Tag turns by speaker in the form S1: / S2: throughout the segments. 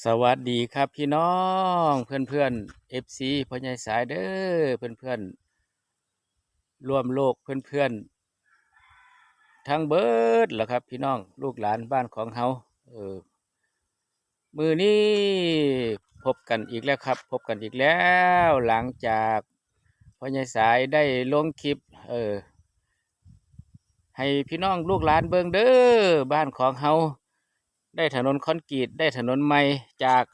S1: สวัสดีครับพี่น้องเพื่อนเพื่อนเอฟซีพ่อใหญ่สายเด้อเพื่อนเพื่อนร่วมโลกเพื่อนเพื่อนทั้งเบิร์ดเหรอครับ พี่น้องลูกหลานบ้านของเฮาเออมือนี้พบกันอีกแล้วครับ พบกันอีกแล้วหลังจากพ่อใหญ่สายได้ลงคลิปเออให้พี่น้องลูกหลานเบิงเด้อบ้านของเฮา ได้ถนนคอนกรีตได้ถนนใหม่จาก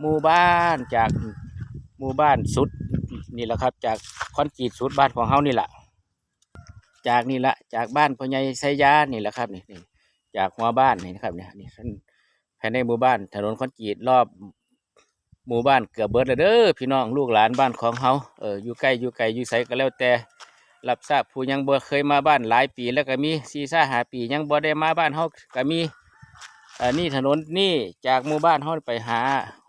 S1: หมู่บ้านจากหมู่บ้านสุดนี่แหละครับ จากคอนกรีตสุดบ้านของเฮานี่แหละจากนี่ละจากบ้านพ่อใหญ่ไซยานี่แหละครับนี่จากหัวบ้านนี่นะครับเนี่ยนี่ท่านภายในหมู่บ้าน ถนนคอนกรีตรอบหมู่บ้านเกือบเบิดแล้วเด้อพี่น้องลูกหลานบ้านของเฮาเอออยู่ใกล้อยู่ไกลอยู่ไสก็แล้วแต่รับทราบผู้ยังบ่เคยมาบ้านหลายปีแล้วก็มีซีซ่าหาปียังบ่ได้มาบ้านเฮาก็มี อันนี้ถนนนี่จากหมู่บ้านเฮาไปหา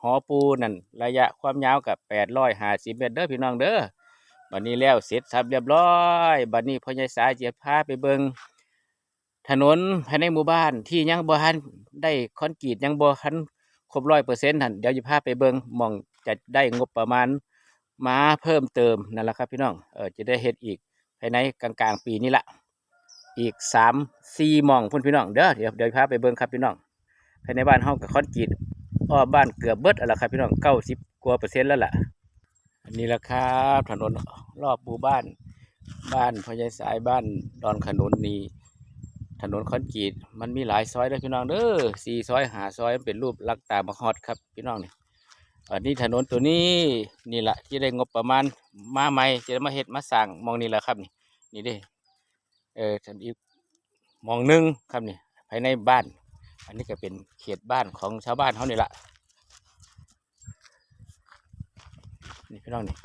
S1: หอปูนั่นระยะความยาวกับแปดร้อยห้าสิบเมตรเด้อพี่น้องเด้อบัดนี้แล้วเสร็จสับเรียบร้อยบัดนี้พ่อใหญ่สายจะพาไปเบิงถนนภายในหมู่บ้านที่ยังบ่ทันได้คอนกรีตยังบ่ทันครบร้อยเปอร์เซ็นต์นั่นเดี๋ยวจะพาไปเบิงมองจะได้งบประมาณมาเพิ่มเติมนั่นแหละครับพี่น้องเออจะได้เฮ็ดอีกภายในกลางๆ ปีนี้ละอีกสามสี่มองพุ่นพี่น้องเด้อเดี๋ยวเดี๋ยวพาไปเบิงครับพี่น้อง ภายในบ้านเฮากับคอนกรีตอ้อบ้านเกือบเบิดแล้วล่ะครับพี่น้องเก้าสิบกว่าเปอร์เซ็นต์แล้วล่ะ อันนี้ละครับถนนรอบหมู่บ้าน บ้านพญายสายบ้านดอนขนุนนี่ถนนคอนกรีตมันมีหลายซอยเด้อพี่น้องเด้อสี่ซอยหาซอยมันเป็นรูปลักตามาฮอดครับพี่น้องนี่อันนี้ถนนตัวนี้นี่แหละที่ได้งบประมาณมาใหม่จะมาเฮ็ดมาสร้างมองนี่แหละครับนี่นี่เด้เออทันอีกมองหนึงครับนี่ภายในบ้าน อันนี้ก็เป็นเขตบ้านของชาวบ้านเขานี่ละนี่พี่น้องนี่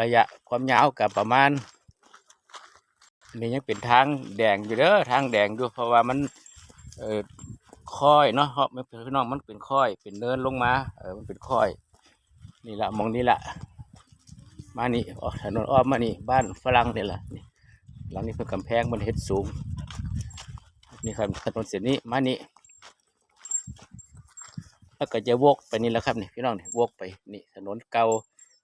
S1: ระยะความยาวกับประมาณนนี้ยังเป็นทางแดงอยู่เด้อทางแดงอยู่เพราะว่ามันเออค่อยเนาะเพราะมันพี่น้องมันเป็นค่อย เป็นเนินลงมาเออมันเป็นค่อย นี่ละมองนี่ละมานี่ออกถนนอ้อมมานี่บ้านฝรั่งนี่แหละนี่หลังนี้เป็นกำแพงมันเฮ็ดสูงนี่ครับถนนเส้นนี้มานี่ แล้วก็จะวกไปนี่แหละครับนี่พี่น้องนี่วกไปนี่ถนนเก่า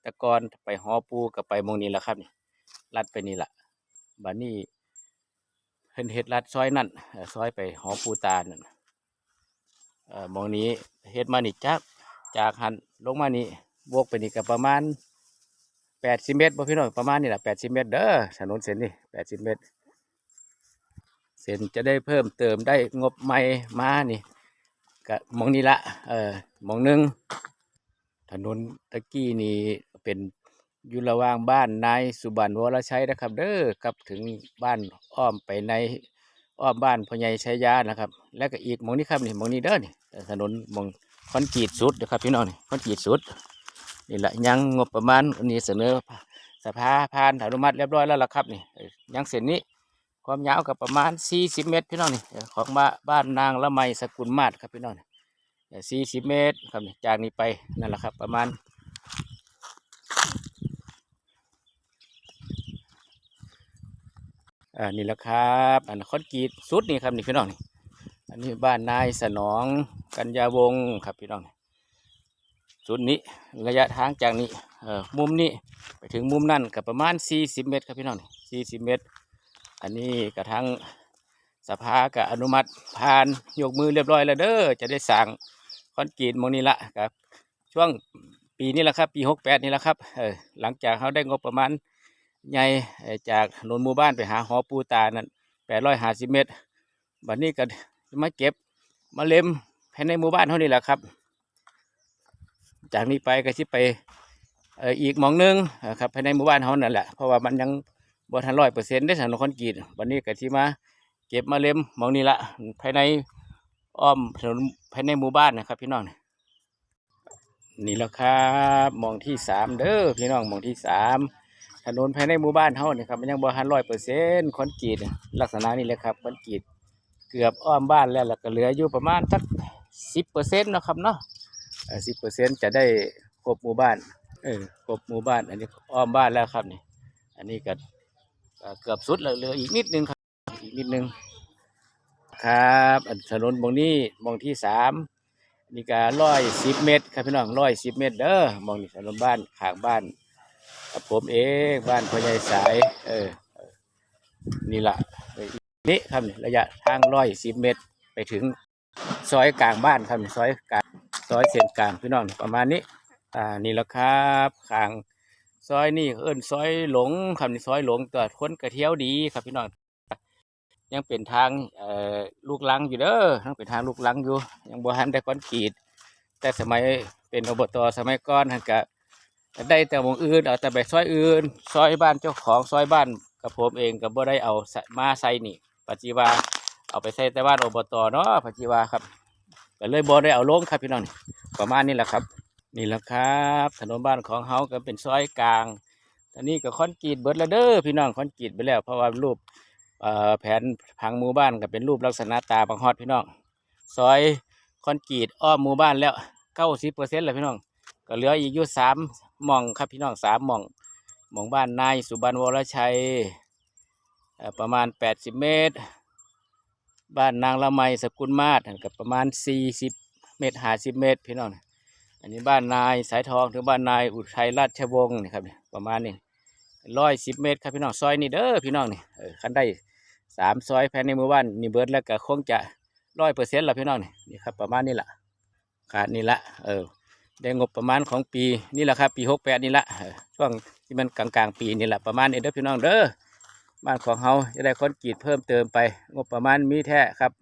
S1: ตะกอนไปหอปูกับไปมองนี้แหละครับนี่ลัดไปนี่แหละบ้านนี้เห็นเฮ็ดลัดซอยนั่นซอยไปหอปูตานั่นเอ่อหมองนี้เฮ็ดมานี่จากจากหันลงมานี่วกไปนี่ก็ประมาณแปดสิบเมตรพี่น้องประมาณนี่แหละแปดสิบเมตรเด้อถนนเส้นนี้แปดสิบเมตรเส้นจะได้เพิ่มเติมได้งบใหม่มานี่ ก็มองนี้ละเออมองหนึงถนนตะกี้นี่เป็นอยู่ระหว่างบ้านนายสุบรรณวรชัยนะครับ เด้อกับถึงบ้านอ้อมไปในอ้อมบ้านพ่อใหญ่ชัยยานะครับ แล้วก็อีกมองนี้ครับนี่มองนี้เด้อนี่ถนนมองคอนกรีตสุดนะครับพี่น้องนี่คอนกรีตสุดนี่แหละยังงบประมาณนี้เสนอสภาผ่านอนุมัติเรียบร้อยแล้วล่ะครับนี่ยังเส้นนี้ ความยาวกับประมาณ 40 เมตรพี่น้องนี่ของบ้านบ้านนางละไมสกุลมาศครับพี่น้องนี่40เมตรครับจากนี้ไปนั่นแหละครับ ประมาณอ่านี่แหละครับอันคอนกรีตสุดนี่ครับนี่พี่น้องนี่อันนี้บ้านนายสนองกัญญาวงศ์ครับพี่น้องสุดนี้ระยะทางจากนี้เอ่อมุมนี้ไปถึงมุมนั่นกับประมาณ 40 เมตรครับพี่น้องนี่40 เมตร อันนี้กระทั่งสภาก็อนุมัติผ่านยกมือเรียบร้อยแล้วเด้อจะได้สั่งคอนกรีตมองนี้ละครับ ช่วงปีนี้แหละครับ ปีหกแปดนี่แหละครับเออหลังจากเขาได้งบประมาณใหญ่จากถนนหมู่บ้านไปหาหอปูตานั่นแปดร้อยห้าสิบเมตรบัดนี้ก็มาเก็บมาเล็มภายในหมู่บ้านเขานี่แหละครับ จากนี้ไปก็ที่ไปอีกหมองหนึงเอ่อครับภายในหมู่บ้านเขานั่นแหละเพราะว่ามันยัง บ่ทันร้อยเปอร์เซ็นต์ได้ถนนคอนกรีตวันนี้ก็ที่มา เก็บมาเล็มมองนี้ละภายในอ้อมถนนภายในหมู่บ้านนะครับพี่น้องนี่นี่แหละครับมองที่สามเด้อพี่น้องมองที่สามถนนภายในหมู่บ้านเฮานี่ครับมันยังบ่ทันร้อยเปอร์เซ็นต์คอนกรีตลักษณะนี้เลยครับคอนกรีตเกือบอ้อมบ้านแล้วแล้วก็เหลืออยู่ประมาณสักสิบเปอร์เซ็นต์นะครับเนาะสิบเปอร์เซ็นต์จะได้ครบหมู่บ้านเออครบหมู่บ้าน อันนี้อ้อมบ้านแล้วครับนี่ อันนี้ก็ก็ เกือบสุดแล้วเหลืออีกนิดนึงครับ อีกนิดนึงครับถนนมองนี้มองที่สามนี่ก็ร้อยสิบเมตร ครับพี่น้องร้อยสิบเมตรเด้อมองนี่ถนนบ้านข้างบ้านผมเองบ้านพ่อใหญ่สาย เออ นี่ละนี่ครับนี่ระยะทางร้อยสิบเมตร ไปถึงซอยกลางบ้านครับซอยกลางซอยเส้นกลางพี่น้องประมาณนี้ อ่านี่แหละครับข้าง ซอยนี่เอิ้นซอยหลงครับนี่ซอยหลงตัวคนกระเที่ยวดีครับพี่น้องยังเป็นทางเอ่อลูกลังอยู่เด้อยังเป็นทางลูกลังอยู่ ยังบ่ทันได้คอนกรีตแต่สมัยเป็นอบตสมัยก่อนท่านก็ได้แต่หมองอื่นเอาแต่ไปซอยอื่นซอยบ้านเจ้าของซอยบ้านกับผมเองก็บ่ได้เอามาใส่นี่ปัจจุบันเอาไปใส่แต่บ้านอบตเนาะปัจจุบันครับก็เลยบ่ได้เอาลงครับพี่น้องนี่ประมาณนี้แหละครับ นี่แหละครับ ถนนบ้านของเฮาก็เป็นซอยกลางตอนนี้ก็คอนกรีตเบิร์ดแล้วเด้อพี่น้องคอนกรีตไปแล้ว เพราะว่ารูปเอ่อแผนผังหมู่บ้านก็เป็นรูปลักษณะตาบางฮอดพี่น้องซอยคอนกรีตอ้อมหมู่บ้านแล้วเก้าสิบเปอร์เซ็นต์แล้วพี่น้อง ก็เหลืออีกอยู่สามหม่องครับพี่น้องสามหม่องหม่องบ้านนายสุบรรณวรชัยประมาณแปดสิบเมตร บ้านนางละไมสกุลมาศก็ประมาณสี่สิบเมตรห้าสิบเมตรพี่น้อง อันนี้บ้านนายสายทองถึงบ้านนายอุทัยราชวงศ์นี่ครับนี่ประมาณนี้ร้อยสิบเมตรครับพี่น้องซอยนี่เด้อพี่น้องนี่เออคันได้สามซอยภายในหมู่บ้านนี่เบิร์ดแล้วก็คงจะร้อยเปอร์เซ็นต์ละพี่น้องนี่นี่ครับประมาณนี้ละขาดนี่ละเออได้งบประมาณของปีนี่แหละครับปีหกแปดนี่ละออช่วงที่มันกลางๆ ปีนี่แหละประมาณนี้เด้อพี่น้องเด้อบ้านของเฮาจะได้คอนกรีตเพิ่มเติมไป งบประมาณมีแท้ครับ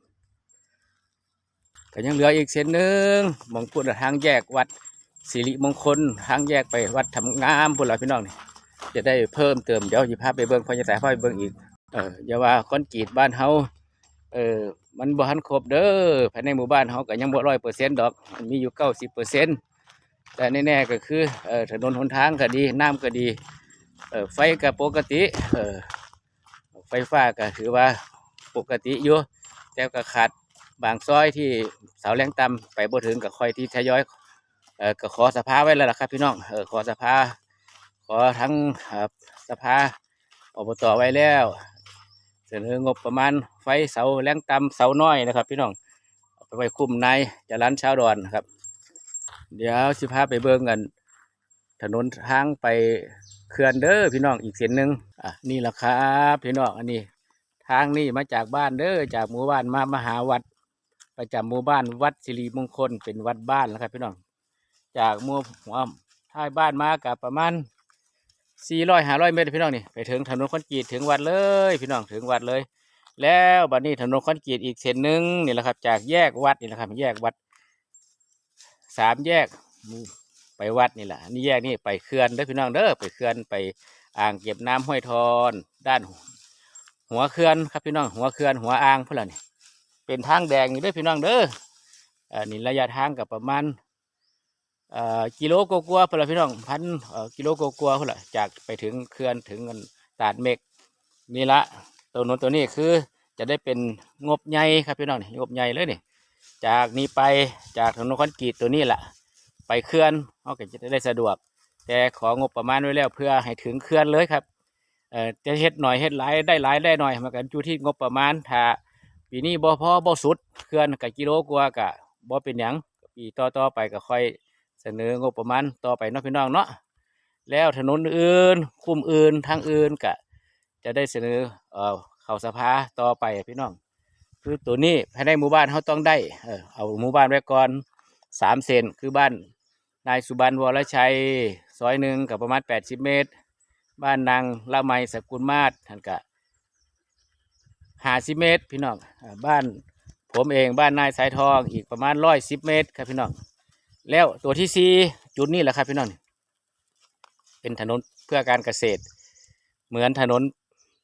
S1: ก็ยังเหลืออีกเส้นหนึ่งมองพูดทางแยกวัดสิริมงคลทางแยกไปวัดทำงามพุ่นละพี่น้องนี่จะได้เพิ่มเติมเดี๋ยวจะพาพไปเบิ้งพอจะแต่พาไปเบิ้งอีกเอออย่าว่าคอนกรีตบ้านเฮาเออมันบ่ทันครบเด้อภายในหมู่บ้านเฮาก็ยังบ่ร้อยเปอร์เซ็นต์ดอกมันมีอยู่เก้าสิบเปอร์เซ็นต์แต่แน่ๆก็คือเออถนนหนทางก็ดีน้ำก็ดีเออไฟก็ปกติเออไฟฟ้าก็ถือว่าปกติอยู่แต่ก็ขาด บางซอยที่เสาแรงต่ำไปบ่ถึงกับคอยที่ทยอยเอ่อก็ขอสภาไว้แล้วล่ะครับ พี่น้องเออขอสภา ขอทั้งสภาอบตไว้แล้วเสนองบประมาณไฟเสาแรงต่ำเสาน้อยนะครับ พี่น้องไปไว้คุมในจะรันชาวดอนครับ เดี๋ยวสิพาไปเบิ่งกัน ถนนทางไปเขื่อนเด้อพี่น้องอีกเส้นหนึ่งอะนี่แหละครับ พี่น้องอันนี้ ทางนี้มาจากบ้านเด้อจากหมู่บ้านมามหาวัด ประจำหมู่บ้านวัดสิริมงคลเป็นวัดบ้านแล้วครับพี่น้องจากมู่หัวท้ายบ้านมากับประมาณสี่ร้อยห้าร้อยเมตรพี่น้องนี่ไปถึงถนนคอนกรีตถึงวัดเลยพี่น้องถึงวัดเลย แล้วบัดนี้ถนนคอนกรีตอีกเส้นหนึ่งนี่แหละครับ จากแยกวัดนี่แหละครับ แยกวัดสามแยกไปวัดนี่แหละนี่แยกนี่ไปเขื่อนเด้อพี่น้องเด้อไปเขื่อนไปอ่างเก็บน้ำห้วยทอน ด้านหัวเขื่อนครับพี่น้องหัวเขื่อนหัวอ่างเพื่อนล่ะนี่ เป็นทางแดงอยู่เด้อพี่น้องเด้ออ่านี่ระยะทางกับประมาณอ่อกิโลกว่าๆเพื่อละพี่น้องพันกิโลกว่าๆพอนละจากไปถึงเขื่อนถึงกันตาดเมฆนี่ละตัวนู้นตัวนี้คือจะได้เป็นงบใหญ่ครับพี่น้องนี่งบใหญ่เลยนี่จากนี้ไปจากถนนคอนกรีตตัวนี้แหละไปเขื่อนเขาก็จะได้สะดวก แต่ของบประมาณไว้แล้วเพื่อให้ถึงเขื่อนเลยครับเอ่อจะเฮ็ดหน่อยเฮ็ดหลายได้หลายได้หน่อยมันก็อยู่ที่งบประมาณถ้า ปีนี้บ่พอบ่สุดเคลื่อนกับกิโลกว่าก็บ่เป็นหยังปีต่อต่อไปก็ค่อยเสนองบประมาณต่อไปเนาะพี่น้องเนาะแล้วถนนอื่นคุมอื่นทางอื่นก็จะได้เสนอเอ่อเข้าสภาต่อไปพี่น้อง คือตัวนี้ภายในหมู่บ้านเขาต้องได้เออเอาหมู่บ้านไว้ก่อนสามเซนคือบ้านนายสุบรรณวรชัยซอยหนึ่งกับประมาณแปดสิบเมตร บ้านนางละไมสกุลมาศท่านกะ หาสิเมตร พี่น้องบ้านผมเองบ้านนายสายทองอีกประมาณร้อยสิบเมตรครับพี่น้องแล้วตัวที่สี่จุดนี้แหละครับพี่น้องเป็นถนนเพื่อการเกษตร เหมือนถนน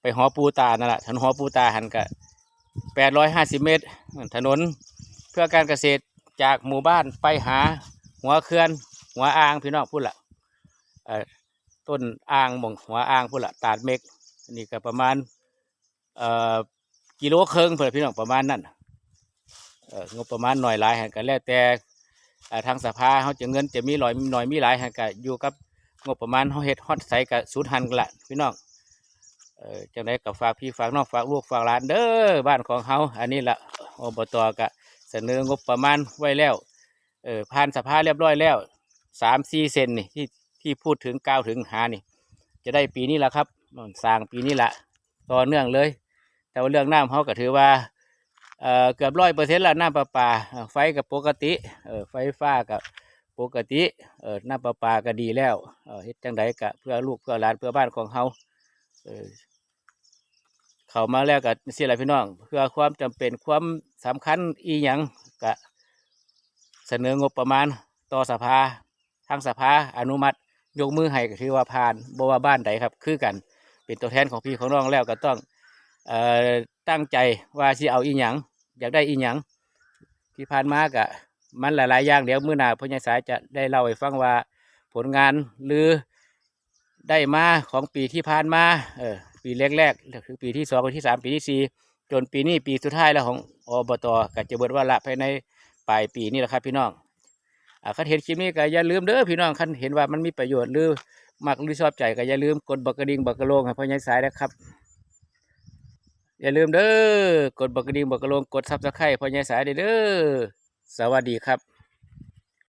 S1: ไปหอปูตานั่นแหละถนนหอปูตาหันกะแปดร้อยห้าสิบเมตร ถนนเพื่อการเกษตรจากหมู่บ้านไปหาหัวเขื่อนหัวอ่างพี่น้องพูดละต้นอ่างหมองหัวอ่างพุ่นละตาดเมกนนี้ก็ประมาณเอ่อ กิโลครึ่งเพื่อพี่น้องประมาณนั้นเอ่องบประมาณหน่อยหลายแหันก็แล้วแต่ทางสภาเขาจะเงินจะมีหน่อยหน่อยมีหลายแหันก็อยู่กับงบประมาณเขาเฮ็ดฮอตใสกับสูตรหันกันละพี่น้องเออจังไดกับฝากพี่ฝากน้องฝากลูกฝากหลานเด้อบ้านของเขาอันนี้ละอบตก็เสนองบประมาณไว้แล้วเออผ่านสภาเรียบร้อยแล้วสามสี่เซนนี่ที่ที่พูดถึงกล่าวถึงหานี่ จะได้ปีนี้ละครับสร้างปีนี้ละต่อเนื่องเลย แต่ว่าเรื่องน้ำเขาก็ถือว่าเกือบร้อยเปอร์เซ็นต์ละน้ำประปา ไฟกับปกติไฟฟ้ากับปกติน้ำประปาก็ดีแล้วเฮ็ดจังไดกะเพื่อลูกเพื่อหลานเพื่อบ้านของเขาเขามาแล้วก็เสียหลายพี่น้อง เพื่อความจำเป็นความสำคัญอีหยังกะเสนองบประมาณต่อสภาทางสภาอนุมัติ ยกมือให้ก็ถือว่าผ่านบ่ว่าบ้านใดครับ คือกันเป็นตัวแทนของพี่ของน้องแล้วก็ต้อง เอ่อตั้งใจว่าสิเอาอีหยังอยากได้อีหยังที่ผ่านมากะมันหลายๆอย่างเดี๋ยวมื้อหน้าพญ่สายจะได้เล่าให้ฟังว่าผลงานหรือได้มาของปีที่ผ่านมาเออปีแรกๆคือปีที่สองปีที่สามปีที่สี่จนปีนี้ปีสุดท้ายแล้วของอบตก็จะเบิดว่าละภายในปลายปีนี่แหละครับพี่น้องอ่าคันเห็นคลิปนี้ก็อย่าลืมเด้อพี่น้องคันเห็นว่ามันมีประโยชน์หรือมักหรือชอบใจก็อย่าลืมกดบักกระดิ่งบักกระโลงให้พ่อใหญ่สายนะครับ อย่าลืมเด้อกดบักกระดิ่งบักกระโลงกดซับสไครต์พ่อใหญ่สายเด้อสวัสดีครับ